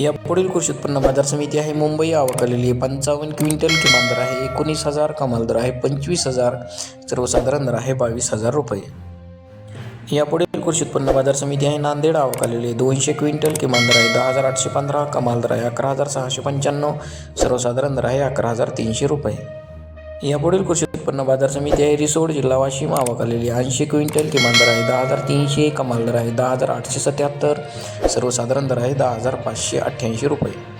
या पुढील कृषी उत्पन्न बाजार समिती आहे. मुंबई आवकालेली आहे. पंचावन्न क्विंटल किमान दर आहे. एकोणीस हजार कमाल दर आहे. पंचवीस हजार सर्वसाधारण दर आहे. बावीस हजार रुपये. या पुढील कृषी उत्पन्न बाजार समिती आहे. नांदेड आवकालेली आहे. दोनशे क्विंटल किमान दर आहे. दहा हजार आठशे पंधरा कमाल दर आहे. अकरा हजार सहाशे पंच्याण्णव सर्वसाधारण दर आहे. अकरा हजार तीनशे रुपये. या पुढील कृषी उत्पन्न बाजार समिती आहे. रिसोड जिल्हा वाशिम आवकालेली ऐंशी क्विंटल किमान दर आहे. दहा हजार तीनशे कमाल दर आहे. दहा हजार आठशे सत्याहत्तर सर्वसाधारण दर आहे. दहा हजार पाचशे अठ्ठ्याऐंशी रुपये.